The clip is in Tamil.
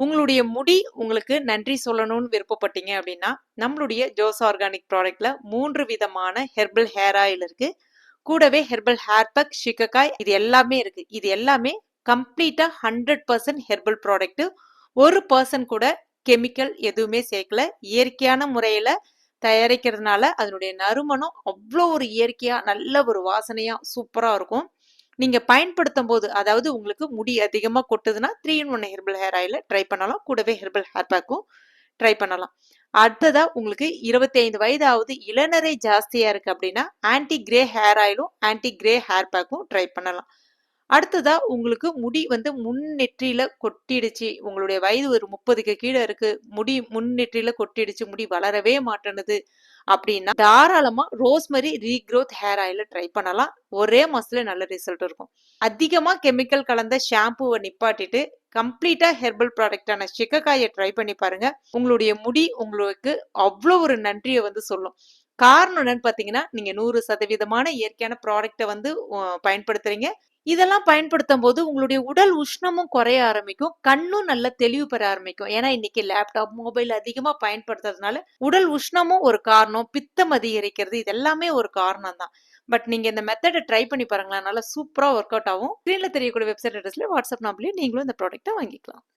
உங்களுடைய முடி உங்களுக்கு நன்றி சொல்லணும்னு விருப்பப்பட்டீங்க அப்படின்னா நம்மளுடைய ஜோஸ் ஆர்கானிக் ப்ராடக்ட்ல மூன்று விதமான ஹெர்பல் ஹேர் ஆயில் இருக்கு. கூடவே ஹெர்பல் ஹேர் பேக் ஷிக்கக்காய் இது எல்லாமே இருக்கு. இது எல்லாமே கம்ப்ளீட்டா ஹண்ட்ரட் பர்சன்ட் ஹெர்பல் ப்ராடக்ட் ஒரு பர்சன் கூட கெமிக்கல் எதுவுமே சேர்க்கல. இயற்கையான முறையில தயாரிக்கிறதுனால அதனுடைய நறுமணம் அவ்வளோ ஒரு இயற்கையா நல்ல ஒரு வாசனையா சூப்பரா இருக்கும். நீங்க பயன்படுத்தும் போது அதாவது உங்களுக்கு முடி அதிகமா கொட்டுதுன்னா three in one herbal hair oil try பண்ணலாம். கூடவே ஹெர்பல் ஹேர் பேக்கும் ட்ரை பண்ணலாம். அடுத்ததா உங்களுக்கு இருபத்தைந்து வயதாவது இளநரை ஜாஸ்தியா இருக்கு அப்படின்னா ஆன்டி கிரே ஹேர் ஆயிலும் ஆன்டி கிரே ஹேர் பேக்கும் ட்ரை பண்ணலாம். அடுத்ததா உங்களுக்கு முடி வந்து முன்னெற்றியில கொட்டிடுச்சு. உங்களுடைய வயது ஒரு முப்பதுக்கு கீழே இருக்கு. முடி முன்னெற்றியில கொட்டிடுச்சு. முடி வளரவே மாட்டேனுது அப்படின்னா தாராளமா ரோஸ்மரி ரீக்ரோத் ஹேர் ஆயில ட்ரை பண்ணலாம். ஒரே மாசத்துல நல்ல ரிசல்ட் இருக்கும். அதிகமா கெமிக்கல் கலந்த ஷாம்புவை நிப்பாட்டிட்டு கம்ப்ளீட்டா ஹெர்பல் ப்ராடக்டான சிக்கக்காயை ட்ரை பண்ணி பாருங்க. உங்களுடைய முடி உங்களுக்கு அவ்வளோ ஒரு நன்றியை வந்து சொல்லும். காரணம் என்னன்னு பார்த்தீங்கன்னா நீங்கள் நூறு சதவீதமான இயற்கையான ப்ராடக்டை வந்து பயன்படுத்துறீங்க. இதெல்லாம் பயன்படுத்தும் போது உங்களுடைய உடல் உஷ்ணமும் குறைய ஆரம்பிக்கும். கண்ணும் நல்ல தெளிவு பெற ஆரம்பிக்கும். ஏன்னா இன்னைக்கு லேப்டாப் மொபைல் அதிகமா பயன்படுத்துறதுனால உடல் உஷ்ணமும் ஒரு காரணம். பித்தம் அதிகரிக்கிறது இது எல்லாமே ஒரு காரணம் தான். பட் நீங்க இந்த மெத்தடை ட்ரை பண்ணி பாருங்களேன். நல்லா சூப்பரா ஒர்க் அவுட் ஆகும். ஸ்க்ரீன்ல தெரியக்கூடிய வெப்சைட் அட்ரஸ்ல வாட்ஸ்அப் நம்பர்லயே நீங்களும் இந்த ப்ராடக்ட்டை வாங்கிக்கலாம்.